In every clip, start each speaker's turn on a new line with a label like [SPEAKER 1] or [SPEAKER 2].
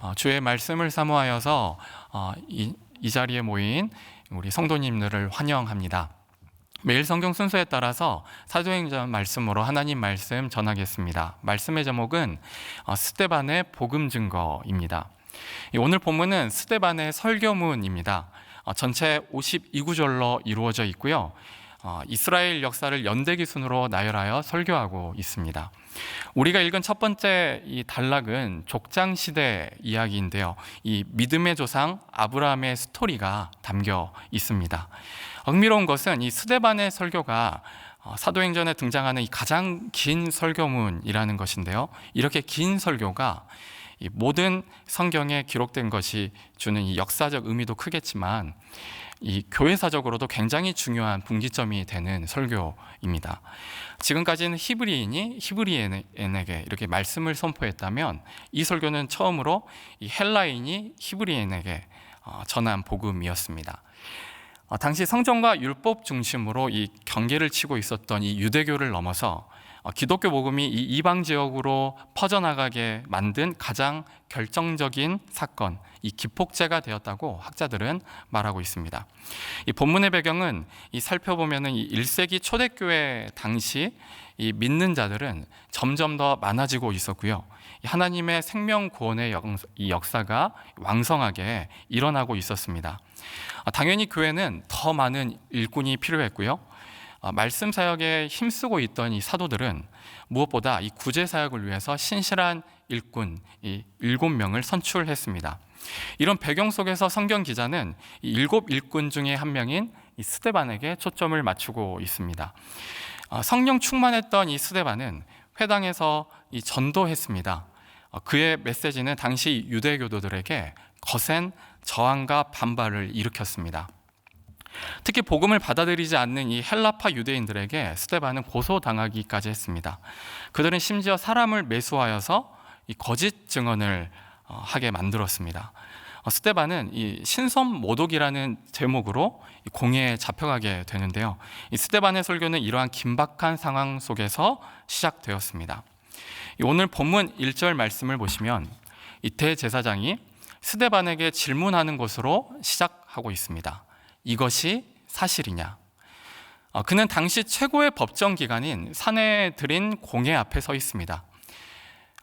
[SPEAKER 1] 어, 주의 말씀을 사모하여서 어, 이, 이 자리에 모인 우리 성도님들을 환영합니다. 매일 성경 순서에 따라서 사도행전 말씀으로 하나님 말씀 전하겠습니다. 말씀의 제목은 어, 스테반의 복음 증거입니다. 이 오늘 본문은 스테반의 설교문입니다. 어, 전체 52구절로 이루어져 있고요. 어, 이스라엘 역사를 연대기 순으로 나열하여 설교하고 있습니다. 우리가 읽은 첫 번째 이 단락은 족장 시대 이야기인데요. 이 믿음의 조상 아브라함의 스토리가 담겨 있습니다. 흥미로운 것은 이 스데반의 설교가 어, 사도행전에 등장하는 이 가장 긴 설교문이라는 것인데요. 이렇게 긴 설교가 이 모든 성경에 기록된 것이 주는 이 역사적 의미도 크겠지만 이 교회사적으로도 굉장히 중요한 분기점이 되는 설교입니다. 지금까지는 히브리인이 히브리인에게 이렇게 말씀을 선포했다면 이 설교는 처음으로 이 헬라인이 히브리인에게 어, 전한 복음이었습니다. 어, 당시 성전과 율법 중심으로 이 경계를 치고 있었던 이 유대교를 넘어서 어, 기독교 복음이 이 이방 지역으로 퍼져나가게 만든 가장 결정적인 사건, 이 기폭제가 되었다고 학자들은 말하고 있습니다. 이 본문의 배경은 이 살펴보면은 이 1세기 초대교회 당시 이 믿는 자들은 점점 더 많아지고 있었고요. 하나님의 생명 구원의 역사가 왕성하게 일어나고 있었습니다. 아, 당연히 교회는 더 많은 일꾼이 필요했고요. 아, 말씀 사역에 힘쓰고 있던 이 사도들은 무엇보다 이 구제 사역을 위해서 신실한 일꾼 이 일곱 명을 선출했습니다. 이런 배경 속에서 성경 기자는 일곱 일꾼 중에 한 명인 이 스데반에게 초점을 맞추고 있습니다. 아, 성령 충만했던 이 스데반은 회당에서 이 전도했습니다. 아, 그의 메시지는 당시 유대교도들에게 거센 저항과 반발을 일으켰습니다. 특히 복음을 받아들이지 않는 이 헬라파 유대인들에게 스테반은 고소당하기까지 했습니다. 그들은 심지어 사람을 매수하여서 이 거짓 증언을 어, 하게 만들었습니다. 어, 스테반은 이 신선 모독이라는 제목으로 공회에 잡혀가게 되는데요. 이 스테반의 설교는 이러한 긴박한 상황 속에서 시작되었습니다. 오늘 본문 1절 말씀을 보시면 이 대제사장이 스데반에게 질문하는 것으로 시작하고 있습니다. 이것이 사실이냐? 어, 그는 당시 최고의 법정 기관인 사내들인 공회 앞에 서 있습니다.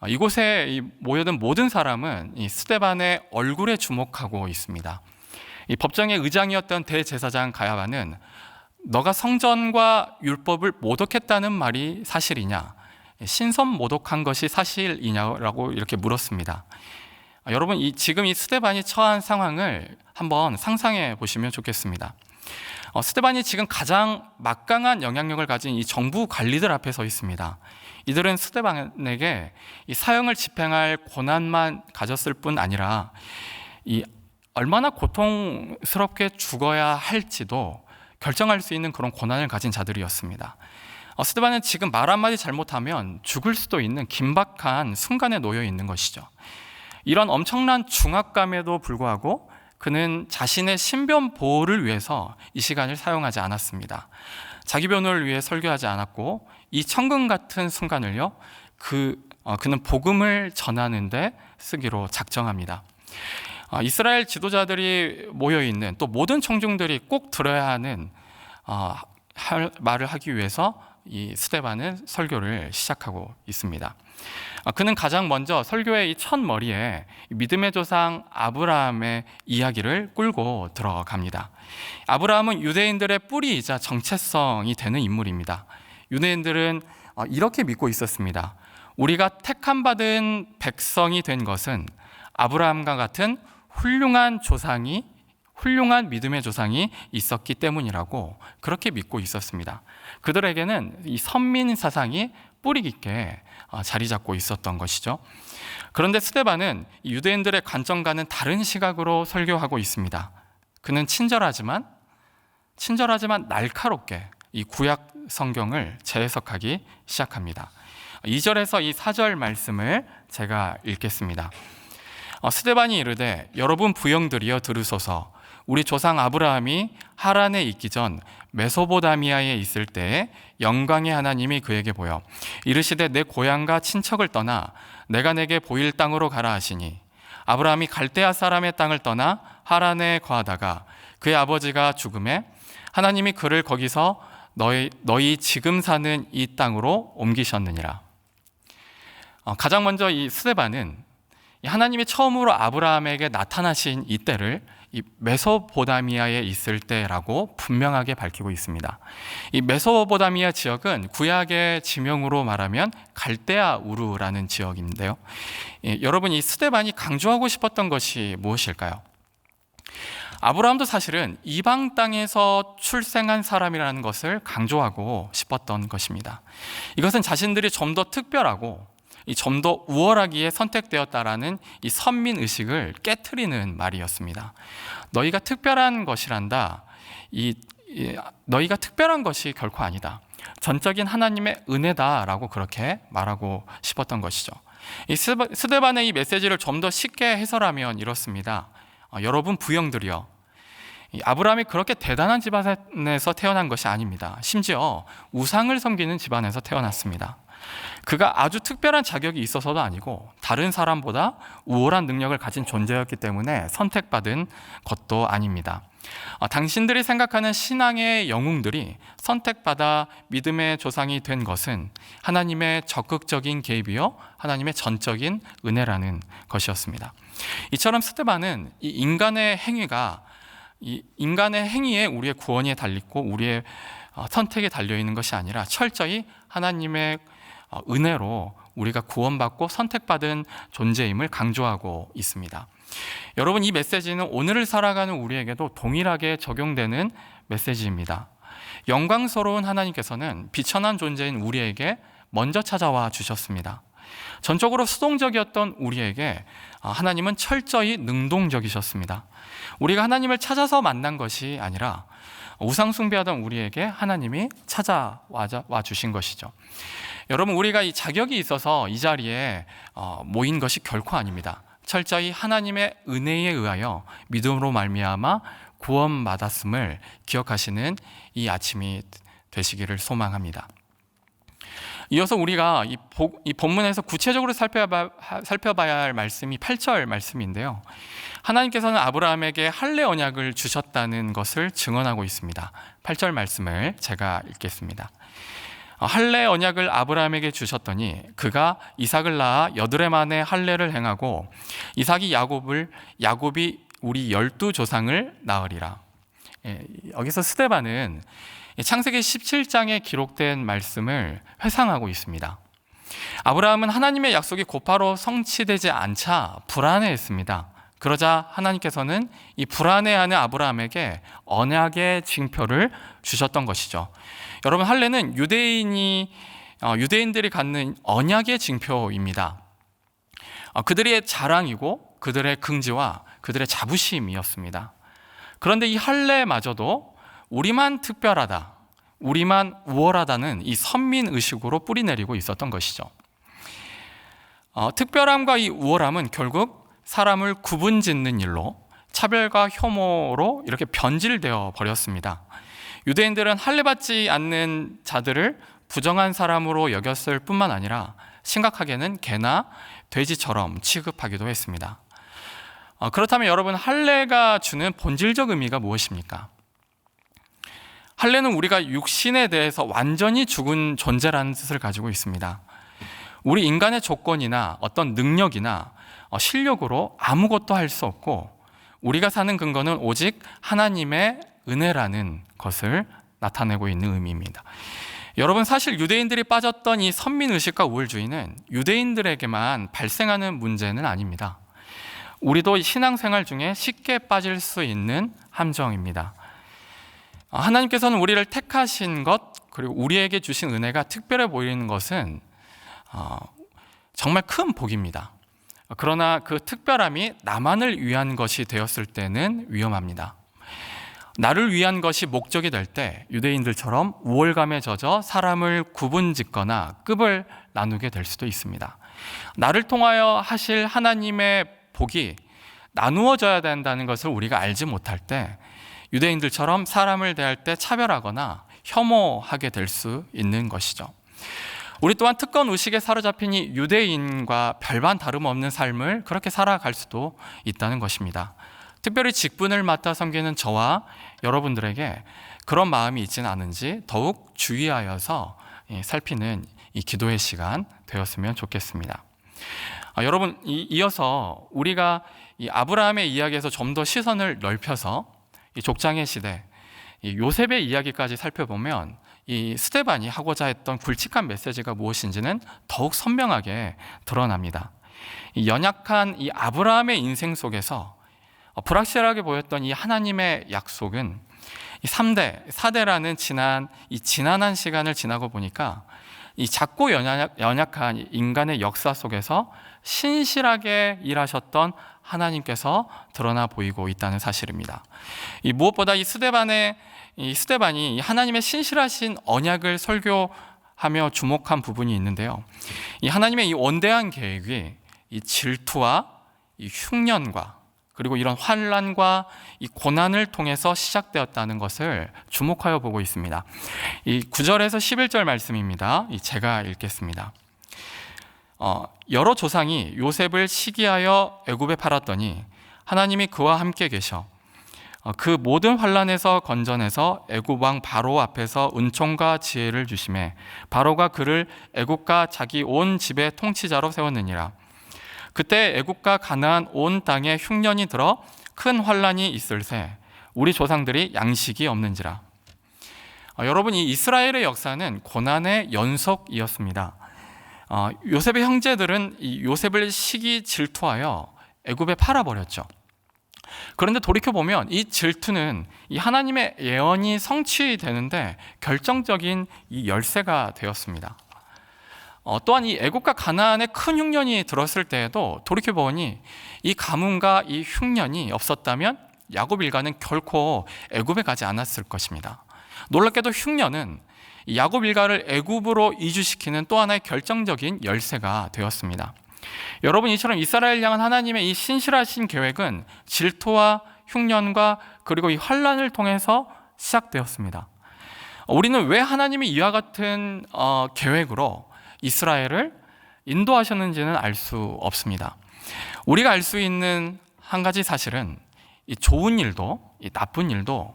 [SPEAKER 1] 어, 이곳에 모여든 모든 사람은 이 스데반의 얼굴에 주목하고 있습니다. 이 법정의 의장이었던 대제사장 가야바는 너가 성전과 율법을 모독했다는 말이 사실이냐? 신선 모독한 것이 사실이냐라고 이렇게 물었습니다. 아, 여러분 이 지금 이 스테반이 처한 상황을 한번 상상해 보시면 좋겠습니다. 어, 스테반이 지금 가장 막강한 영향력을 가진 이 정부 관리들 앞에 서 있습니다. 이들은 스테반에게 이 사형을 집행할 권한만 가졌을 뿐 아니라 이 얼마나 고통스럽게 죽어야 할지도 결정할 수 있는 그런 권한을 가진 자들이었습니다. 어, 스테반은 지금 말 한마디 잘못하면 죽을 수도 있는 긴박한 순간에 놓여 있는 것이죠. 이런 엄청난 중압감에도 불구하고 그는 자신의 신변 보호를 위해서 이 시간을 사용하지 않았습니다. 자기 변호를 위해 설교하지 않았고 이 천금 같은 순간을요 그 어, 그는 복음을 전하는데 쓰기로 작정합니다. 어, 이스라엘 지도자들이 모여 있는 또 모든 청중들이 꼭 들어야 하는 어, 할, 말을 하기 위해서 이 스테반은 설교를 시작하고 있습니다. 아, 그는 가장 먼저 설교의 이 첫 머리에 믿음의 조상 아브라함의 이야기를 끌고 들어갑니다. 아브라함은 유대인들의 뿌리이자 정체성이 되는 인물입니다. 유대인들은 어, 이렇게 믿고 있었습니다. 우리가 택함 받은 백성이 된 것은 아브라함과 같은 훌륭한 조상이 훌륭한 믿음의 조상이 있었기 때문이라고 그렇게 믿고 있었습니다. 그들에게는 이 선민 사상이 뿌리 깊게 어, 자리 잡고 있었던 것이죠. 그런데 스데반은 유대인들의 관점과는 다른 시각으로 설교하고 있습니다. 그는 친절하지만 친절하지만 날카롭게 이 구약 성경을 재해석하기 시작합니다. 2절에서 이 4절 말씀을 제가 읽겠습니다. 어, 스데반이 이르되 여러분 부영들이여 들으소서 우리 조상 아브라함이 하란에 있기 전 메소보다미아에 있을 때에 영광의 하나님이 그에게 보여 이르시되 내 고향과 친척을 떠나 내가 내게 보일 땅으로 가라 하시니 아브라함이 갈대아 사람의 땅을 떠나 하란에 거하다가 그의 아버지가 죽음에 하나님이 그를 거기서 너희, 너희 지금 사는 이 땅으로 옮기셨느니라. 어, 가장 먼저 이 스데반은 이 하나님이 처음으로 아브라함에게 나타나신 이때를 이 메소포다미아에 있을 때라고 분명하게 밝히고 있습니다. 이 메소포다미아 지역은 구약의 지명으로 말하면 갈대아 우르라는 지역인데요. 예, 여러분 이 스데반이 강조하고 싶었던 것이 무엇일까요? 아브라함도 사실은 이방 땅에서 출생한 사람이라는 것을 강조하고 싶었던 것입니다. 이것은 자신들이 좀 더 특별하고 좀 더 우월하기에 선택되었다라는 이 선민 의식을 깨뜨리는 말이었습니다. 너희가 특별한 것이란다. 이, 이 너희가 특별한 것이 결코 아니다. 전적인 하나님의 은혜다라고 그렇게 말하고 싶었던 것이죠. 이 스데반의 이 메시지를 좀 더 쉽게 해설하면 이렇습니다. 어, 여러분 부영들이여 아브라함이 그렇게 대단한 집안에서 태어난 것이 아닙니다. 심지어 우상을 섬기는 집안에서 태어났습니다. 그가 아주 특별한 자격이 있어서도 아니고 다른 사람보다 우월한 능력을 가진 존재였기 때문에 선택받은 것도 아닙니다. 어, 당신들이 생각하는 신앙의 영웅들이 선택받아 믿음의 조상이 된 것은 하나님의 적극적인 개입이요 하나님의 전적인 은혜라는 것이었습니다. 이처럼 스테반은 이 인간의 행위가 이 인간의 행위에 우리의 구원이 달리고 우리의 어, 선택에 달려 있는 것이 아니라 철저히 하나님의 어, 은혜로 우리가 구원받고 선택받은 존재임을 강조하고 있습니다. 여러분 이 메시지는 오늘을 살아가는 우리에게도 동일하게 적용되는 메시지입니다. 영광스러운 하나님께서는 비천한 존재인 우리에게 먼저 찾아와 주셨습니다. 전적으로 수동적이었던 우리에게 어, 하나님은 철저히 능동적이셨습니다. 우리가 하나님을 찾아서 만난 것이 아니라 우상숭배하던 우리에게 하나님이 찾아와 주신 것이죠. 여러분, 우리가 이 자격이 있어서 이 자리에 어, 모인 것이 결코 아닙니다. 철저히 하나님의 은혜에 의하여 믿음으로 말미암아 구원받았음을 기억하시는 이 아침이 되시기를 소망합니다. 이어서 우리가 이, 보, 이 본문에서 구체적으로 살펴봐, 살펴봐야 할 말씀이 8절 말씀인데요. 하나님께서는 아브라함에게 할례 언약을 주셨다는 것을 증언하고 있습니다. 8절 말씀을 제가 읽겠습니다. 어, 할례 언약을 아브라함에게 주셨더니 그가 이삭을 낳아 여드레 만에 할례를 행하고 이삭이 야곱을 야곱이 우리 열두 조상을 낳으리라. 예, 여기서 스데반은 창세기 17장에 기록된 말씀을 회상하고 있습니다. 아브라함은 하나님의 약속이 곧바로 성취되지 않자 불안해했습니다. 그러자 하나님께서는 이 불안해하는 아브라함에게 언약의 징표를 주셨던 것이죠. 여러분 할례는 유대인이 어, 유대인들이 갖는 언약의 징표입니다. 어, 그들의 자랑이고 그들의 긍지와 그들의 자부심이었습니다. 그런데 이 할례마저도 우리만 특별하다, 우리만 우월하다는 이 선민 의식으로 뿌리내리고 있었던 것이죠. 어, 특별함과 이 우월함은 결국 사람을 구분짓는 일로 차별과 혐오로 이렇게 변질되어 버렸습니다. 유대인들은 할례받지 않는 자들을 부정한 사람으로 여겼을 뿐만 아니라 심각하게는 개나 돼지처럼 취급하기도 했습니다. 어, 그렇다면 여러분 할례가 주는 본질적 의미가 무엇입니까? 할례는 우리가 육신에 대해서 완전히 죽은 존재라는 뜻을 가지고 있습니다. 우리 인간의 조건이나 어떤 능력이나 어, 실력으로 아무것도 할 수 없고 우리가 사는 근거는 오직 하나님의 은혜라는 것을 나타내고 있는 의미입니다. 여러분 사실 유대인들이 빠졌던 이 선민 의식과 우월주의는 유대인들에게만 발생하는 문제는 아닙니다. 우리도 신앙생활 중에 쉽게 빠질 수 있는 함정입니다. 하나님께서는 우리를 택하신 것 그리고 우리에게 주신 은혜가 특별해 보이는 것은 어, 정말 큰 복입니다. 그러나 그 특별함이 나만을 위한 것이 되었을 때는 위험합니다. 나를 위한 것이 목적이 될 때 유대인들처럼 우월감에 젖어 사람을 구분 짓거나 급을 나누게 될 수도 있습니다. 나를 통하여 하실 하나님의 복이 나누어져야 된다는 것을 우리가 알지 못할 때 유대인들처럼 사람을 대할 때 차별하거나 혐오하게 될 수 있는 것이죠. 우리 또한 특권 의식에 사로잡힌 이 유대인과 별반 다름없는 삶을 그렇게 살아갈 수도 있다는 것입니다. 특별히 직분을 맡아 섬기는 저와 여러분들에게 그런 마음이 있지는 않은지 더욱 주의하여서 예, 살피는 이 기도의 시간 되었으면 좋겠습니다. 아, 여러분 이, 이어서 우리가 이 아브라함의 이야기에서 좀 더 시선을 넓혀서 이 족장의 시대 이 요셉의 이야기까지 살펴보면 이 스테반이 하고자 했던 굵직한 메시지가 무엇인지는 더욱 선명하게 드러납니다. 이 연약한 이 아브라함의 인생 속에서 어, 불확실하게 보였던 이 하나님의 약속은 이 3대, 4대라는 지난 이 지난한 시간을 지나고 보니까 이 작고 연약, 연약 한 인간의 역사 속에서 신실하게 일하셨던 하나님께서 드러나 보이고 있다는 사실입니다. 이 무엇보다 이 스데반의 이 스데반이 하나님의 신실하신 언약을 설교하며 주목한 부분이 있는데요. 이 하나님의 이 원대한 계획이 이 질투와 이 흉년과 그리고 이런 환란과 이 고난을 통해서 시작되었다는 것을 주목하여 보고 있습니다. 이 9절에서 11절 말씀입니다. 이 제가 읽겠습니다. 어, 여러 조상이 요셉을 시기하여 애굽에 팔았더니 하나님이 그와 함께 계셔 어, 그 모든 환란에서 건져내서 애굽 왕 바로 앞에서 은총과 지혜를 주심에 바로가 그를 애굽과 자기 온 집의 통치자로 세웠느니라. 그때 애굽과 가나안 온 땅에 흉년이 들어 큰 환란이 있을새 우리 조상들이 양식이 없는지라. 어, 여러분 이 이스라엘의 역사는 고난의 연속이었습니다. 어, 요셉의 형제들은 이 요셉을 시기 질투하여 애굽에 팔아버렸죠. 그런데 돌이켜 보면 이 질투는 이 하나님의 예언이 성취되는데 결정적인 이 열쇠가 되었습니다. 어, 또한 이 애국과 가나안에 큰 흉년이 들었을 때에도 돌이켜 보니 이 가뭄과 이 흉년이 없었다면 야곱 일가는 결코 애굽에 가지 않았을 것입니다. 놀랍게도 흉년은 야곱 일가를 애굽으로 이주시키는 또 하나의 결정적인 열쇠가 되었습니다. 여러분 이처럼 이스라엘 향한 하나님의 이 신실하신 계획은 질투와 흉년과 그리고 이 환란을 통해서 시작되었습니다. 우리는 왜 하나님이 이와 같은 어, 계획으로 이스라엘을 인도하셨는지는 알 수 없습니다. 우리가 알 수 있는 한 가지 사실은 이 좋은 일도 이 나쁜 일도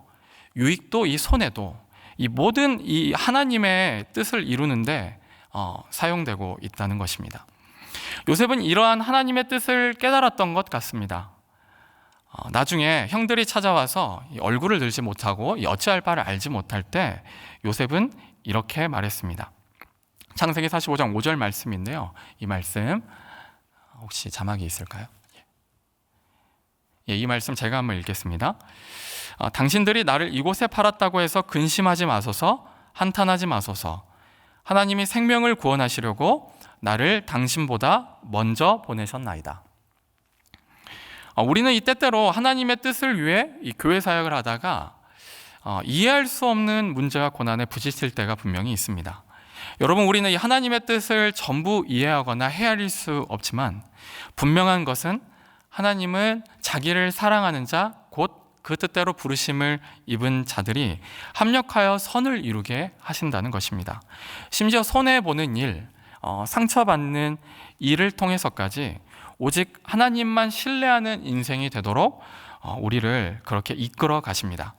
[SPEAKER 1] 유익도 이 손해도 이 모든 이 하나님의 뜻을 이루는데 어, 사용되고 있다는 것입니다. 요셉은 이러한 하나님의 뜻을 깨달았던 것 같습니다. 어, 나중에 형들이 찾아와서 얼굴을 들지 못하고 어찌할 바를 알지 못할 때 요셉은 이렇게 말했습니다. 창세기 45장 5절 말씀인데요. 이 말씀 혹시 자막이 있을까요? 예, 이 말씀 제가 한번 읽겠습니다. 어, 당신들이 나를 이곳에 팔았다고 해서 근심하지 마소서, 한탄하지 마소서. 하나님이 생명을 구원하시려고 나를 당신보다 먼저 보내셨나이다. 어, 우리는 이 때때로 하나님의 뜻을 위해 이 교회 사역을 하다가 어, 이해할 수 없는 문제와 고난에 부딪힐 때가 분명히 있습니다. 여러분, 우리는 이 하나님의 뜻을 전부 이해하거나 헤아릴 수 없지만 분명한 것은 하나님은 자기를 사랑하는 자, 곧 그 뜻대로 부르심을 입은 자들이 합력하여 선을 이루게 하신다는 것입니다. 심지어 손해 보는 일, 어, 상처받는 일을 통해서까지 오직 하나님만 신뢰하는 인생이 되도록 어, 우리를 그렇게 이끌어 가십니다.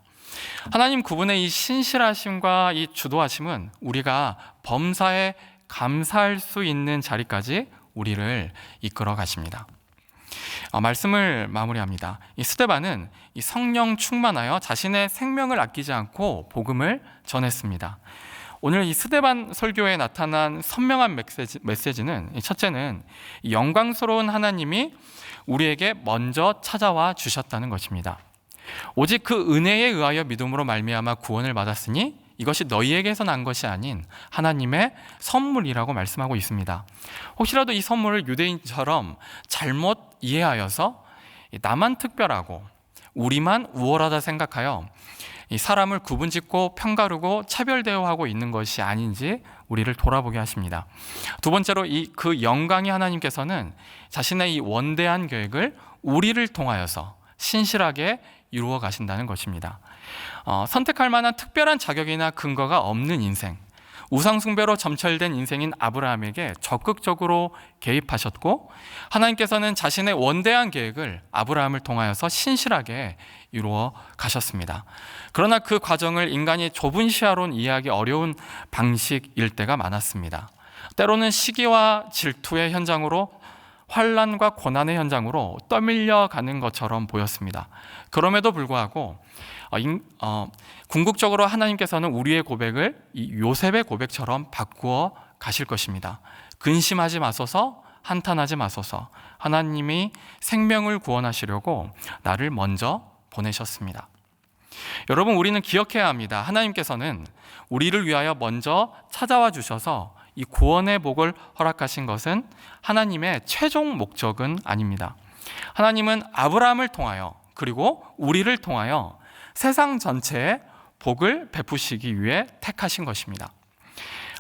[SPEAKER 1] 하나님 그분의 이 신실하심과 이 주도하심은 우리가 범사에 감사할 수 있는 자리까지 우리를 이끌어 가십니다. 어, 말씀을 마무리합니다. 이 스테반은 이 성령 충만하여 자신의 생명을 아끼지 않고 복음을 전했습니다. 오늘 이 스데반 설교에 나타난 선명한 메시지, 는 첫째는 영광스러운 하나님이 우리에게 먼저 찾아와 주셨다는 것입니다. 오직 그 은혜에 의하여 믿음으로 말미암아 구원을 받았으니 이것이 너희에게서 난 것이 아닌 하나님의 선물이라고 말씀하고 있습니다. 혹시라도 이 선물을 유대인처럼 잘못 이해하여서 나만 특별하고 우리만 우월하다 생각하여 이 사람을 구분짓고 평가르고 차별 대우하고 있는 것이 아닌지 우리를 돌아보게 하십니다. 두 번째로 이 그 영광이 하나님께서는 자신의 이 원대한 계획을 우리를 통하여서 신실하게 이루어 가신다는 것입니다. 어, 선택할 만한 특별한 자격이나 근거가 없는 인생. 우상숭배로 점철된 인생인 아브라함에게 적극적으로 개입하셨고 하나님께서는 자신의 원대한 계획을 아브라함을 통하여서 신실하게 이루어 가셨습니다. 그러나 그 과정을 인간이 좁은 시야론 이해하기 어려운 방식일 때가 많았습니다. 때로는 시기와 질투의 현장으로 환란과 고난의 현장으로 떠밀려 가는 것처럼 보였습니다. 그럼에도 불구하고 어, 인- 어, 궁극적으로 하나님께서는 우리의 고백을 이 요셉의 고백처럼 바꾸어 가실 것입니다. 근심하지 마소서, 한탄하지 마소서. 하나님이 생명을 구원하시려고 나를 먼저 보내셨습니다. 여러분, 우리는 기억해야 합니다. 하나님께서는 우리를 위하여 먼저 찾아와 주셔서 이 구원의 복을 허락하신 것은 하나님의 최종 목적은 아닙니다. 하나님은 아브라함을 통하여 그리고 우리를 통하여 세상 전체에 복을 베푸시기 위해 택하신 것입니다.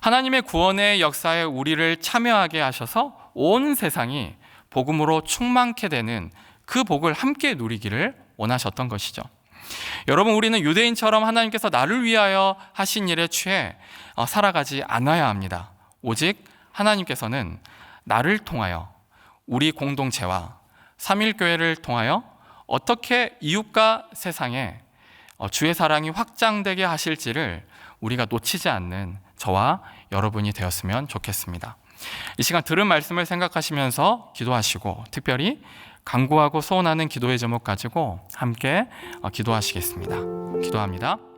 [SPEAKER 1] 하나님의 구원의 역사에 우리를 참여하게 하셔서 온 세상이 복음으로 충만케 되는 그 복을 함께 누리기를 원하셨던 것이죠. 여러분, 우리는 유대인처럼 하나님께서 나를 위하여 하신 일에 취해 어, 살아가지 않아야 합니다. 오직 하나님께서는 나를 통하여 우리 공동체와 삼일교회를 통하여 어떻게 이웃과 세상에 어, 주의 사랑이 확장되게 하실지를 우리가 놓치지 않는 저와 여러분이 되었으면 좋겠습니다. 이 시간 들은 말씀을 생각하시면서 기도하시고 특별히 간구하고 소원하는 기도의 제목 가지고 함께 어, 기도하시겠습니다. 기도합니다.